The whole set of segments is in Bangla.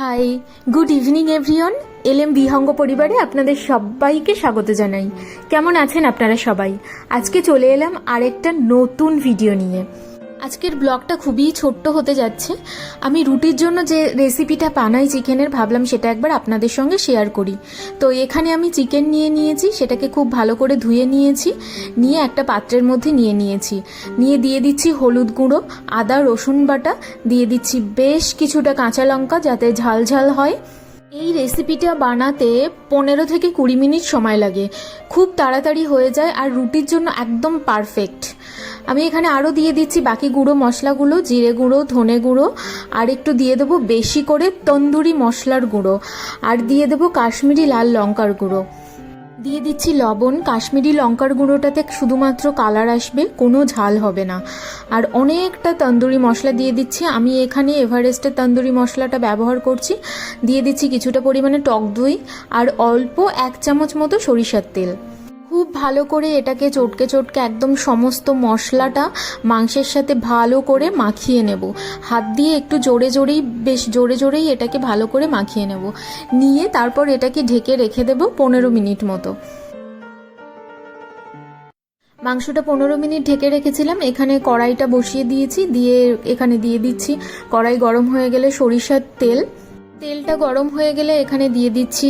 Hi good evening everyone LM Bihanga পরিবারে আপনাদের সবাইকে স্বাগত জানাই। কেমন আছেন আপনারা সবাই? আজকে চলে এলাম আরেকটা নতুন ভিডিও নিয়ে। আজকের ব্লগটা খুবই ছোট্ট হতে যাচ্ছে। আমি রুটির জন্য যে রেসিপিটা বানাই চিকেনের, ভাবলাম সেটা একবার আপনাদের সঙ্গে শেয়ার করি। তো এখানে আমি চিকেন নিয়ে নিয়েছি, সেটাকে খুব ভালো করে ধুয়ে নিয়েছি, নিয়ে একটা পাত্রের মধ্যে নিয়ে নিয়েছি। নিয়ে দিয়ে দিচ্ছি হলুদ গুঁড়ো, আদা, রসুন বাটা, দিয়ে দিচ্ছি বেশ কিছুটা কাঁচা লঙ্কা যাতে ঝাল ঝাল হয়। এই রেসিপিটা বানাতে পনেরো থেকে কুড়ি মিনিট সময় লাগে। খুব তাড়াতাড়ি হয়ে যায় আর রুটির জন্য একদম পারফেক্ট। আমি এখানে আরও দিয়ে দিচ্ছি বাকি গুঁড়ো মশলাগুলো, জিরে গুঁড়ো, ধনে গুঁড়ো, আর একটু দিয়ে দেবো বেশি করে তন্দুরি মশলার গুঁড়ো, আর দিয়ে দেবো কাশ্মীরি লাল লঙ্কার গুঁড়ো। দিয়ে দিচ্ছি লবণ। কাশ্মীরি লঙ্কার গুঁড়োটাতে শুধুমাত্র কালার আসবে, কোনো ঝাল হবে না। আর অনেকটা তন্দুরি মশলা দিয়ে দিচ্ছি। আমি এখানে এভারেস্টের তন্দুরি মশলাটা ব্যবহার করছি। দিয়ে দিচ্ছি কিছুটা পরিমাণে টক দই, আর অল্প এক চামচ মতো সরিষার তেল। খুব ভালো করে এটাকে চটকে চটকে একদম সমস্ত মশলাটা মাংসের সাথে ভালো করে মাখিয়ে নেব। হাত দিয়ে একটু জোরে জোরেই, বেশ জোরে জোরেই এটাকে ভালো করে মাখিয়ে নেব। নিয়ে তারপর এটাকে ঢেকে রেখে দেব পনেরো মিনিট মতো। মাংসটা পনেরো মিনিট ঢেকে রেখেছিলাম। এখানে কড়াইটা বসিয়ে দিয়েছি। দিয়ে এখানে দিয়ে দিচ্ছি। কড়াই গরম হয়ে গেলে সরিষার তেল। তেলটা গরম হয়ে গেলে এখানে দিয়ে দিচ্ছি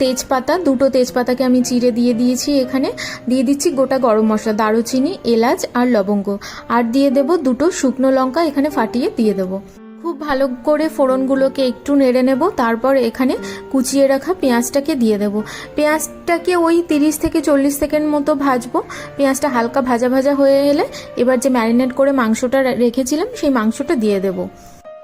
তেজপাতা। দুটো তেজপাতাকে আমি চিড়ে দিয়ে দিয়েছি এখানে। দিয়ে দিচ্ছি গোটা গরম মশলা, দারুচিনি, এলাচ আর লবঙ্গ। আর দিয়ে দেব দুটো শুকনো লঙ্কা এখানে ফাটিয়ে দিয়ে দেবো। খুব ভালো করে ফোড়নগুলোকে একটু নেড়ে নেব, তারপর এখানে কুচিয়ে রাখা পেঁয়াজটাকে দিয়ে দেব। পেঁয়াজটাকে ওই তিরিশ থেকে চল্লিশ সেকেন্ড মতো ভাজবো। পেঁয়াজটা হালকা ভাজা ভাজা হয়ে এলে এবার যে ম্যারিনেট করে মাংসটা রেখেছিলাম, সেই মাংসটা দিয়ে দেবো।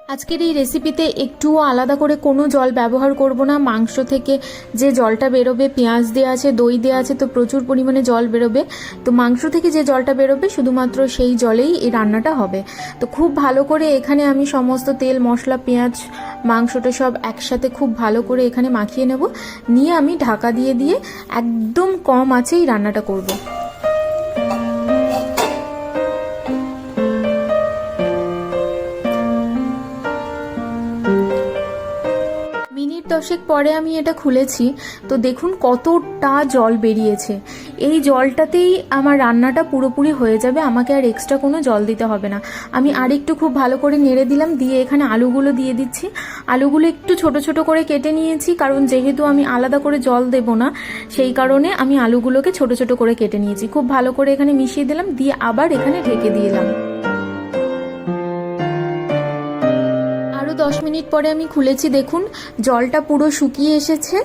আজকের এই রেসিপিতে একটুও আলাদা করে কোনো জল ব্যবহার করব না। মাংস থেকে যে জলটা বেরোবে, পেঁয়াজ দেওয়া আছে, দই দেওয়া আছে, তো প্রচুর পরিমাণে জল বেরোবে। তো মাংস থেকে যে জলটা বেরোবে, শুধুমাত্র সেই জলেই এই রান্নাটা হবে। তো খুব ভালো করে এখানে আমি সমস্ত তেল, মশলা, পেঁয়াজ, মাংসটা সব একসাথে খুব ভালো করে এখানে মাখিয়ে নেব। নিয়ে আমি ঢাকা দিয়ে দিয়ে একদম কম আছে এই রান্নাটা করব। দশেক পরে আমি এটা খুলেছি, তো দেখুন কতটা জল বেরিয়েছে। এই জলটাতেই আমার রান্নাটা পুরোপুরি হয়ে যাবে, আমাকে আর এক্সট্রা কোনো জল দিতে হবে না। আমি আরেকটু খুব ভালো করে নেড়ে দিলাম, দিয়ে এখানে আলুগুলো দিয়ে দিচ্ছি। আলুগুলো একটু ছোট ছোট করে কেটে নিয়েছি, কারণ যেহেতু আমি আলাদা করে জল দেব না, সেই কারণে আমি আলুগুলোকে ছোট ছোট করে কেটে নিয়েছি। খুব ভালো করে এখানে মিশিয়ে দিলাম, দিয়ে আবার এখানে ঢেকে দিলাম। দশ মিনিট পরে আমি খুলেছি, দেখুন, জলটা পুরো শুকিয়ে এসেছে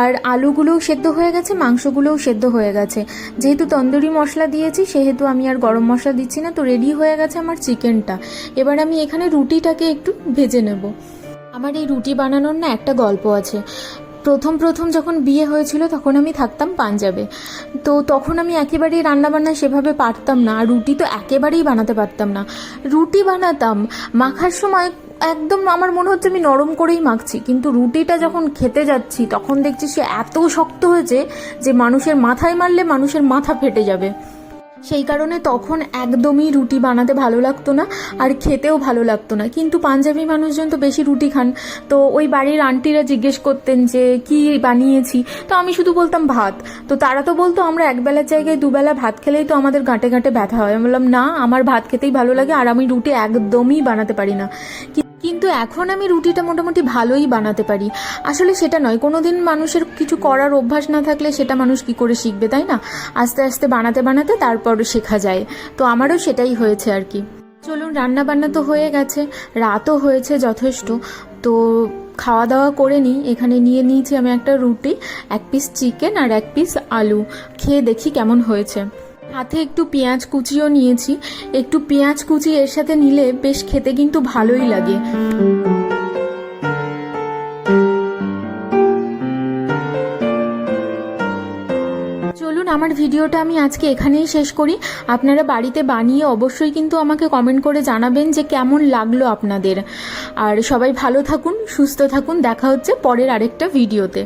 আর আলুগুলোও সেদ্ধ হয়ে গেছে, মাংসগুলোও সেদ্ধ হয়ে গেছে। যেহেতু তন্দুরি মশলা দিয়েছি, সেহেতু আমি আর গরম মশলা দিচ্ছি না, তো রেডি হয়ে গেছে আমার চিকেনটা। এবার আমি এখানে রুটিটাকে একটু ভেজে নেব। আমার এই রুটি বানানোর না একটা গল্প আছে। প্রথম প্রথম যখন বিয়ে হয়েছিল, তখন আমি থাকতাম পাঞ্জাবে। তো তখন আমি একেবারেই রান্নাবান্না সেভাবে পারতাম না, আর রুটি তো একেবারেই বানাতে পারতাম না। রুটি বানাতাম, মাখার সময় একদম আমার মনে হচ্ছে আমি নরম করেই মাখছি। কিন্তু রুটিটা যখন খেতে যাচ্ছি, তখন দেখছি সে এত শক্ত হয়েছে যে মানুষের মাথায় মারলে মানুষের মাথা ফেটে যাবে। সেই কারণে তখন একদমই রুটি বানাতে ভালো লাগতো না আর খেতেও ভালো লাগতো না। কিন্তু পাঞ্জাবি মানুষজন তো বেশি রুটি খান। তো ওই বাড়ির আন্টিরা জিজ্ঞেস করতেন যে, কি বানিয়েছি? তো আমি শুধু বলতাম, ভাত। তো তারা তো বলতো, আমরা একবেলার জায়গায় দুবেলা ভাত খেলেই তো আমাদের গাঁটে গাঁটে ব্যথা হয়। আমি বললাম, না, আমার ভাত খেতেই ভালো লাগে আর আমি রুটি একদমই বানাতে পারি না। কিন্তু এখন আমি রুটিটা মোটামুটি ভালোই বানাতে পারি। আসলে সেটা নয় কোনো দিন মানুষের কিছু করার অভ্যাস না থাকলে সেটা মানুষ কি করে শিখবে, তাই না? আস্তে আস্তে বানাতে বানাতে তারপর শেখা যায়। তো আমারও সেটাই হয়েছে আর কি। চলুন রান্না বান্না তো হয়ে গেছে, রাতও হয়েছে যথেষ্ট। তো খাওয়া দাওয়া করে নিই, এখানে নিয়ে নিয়েছি আমি একটা রুটি, এক পিস চিকেন আর এক পিস আলু। খেয়ে দেখি কেমন হয়েছে। হাতে একটু পেঁয়াজ কুচিও নিয়েছি। একটু পেঁয়াজ কুচি এর সাথে নিলে বেশ খেতে কিন্তু ভালোই লাগে। চলুন, আমার ভিডিওটা আমি আজকে এখানেই শেষ করি। আপনারা বাড়িতে বানিয়ে অবশ্যই কিন্তু আমাকে কমেন্ট করে জানাবেন যে কেমন লাগল আপনাদের। আর সবাই ভালো থাকুন, সুস্থ থাকুন। দেখা হচ্ছে পরের আরেকটা ভিডিওতে।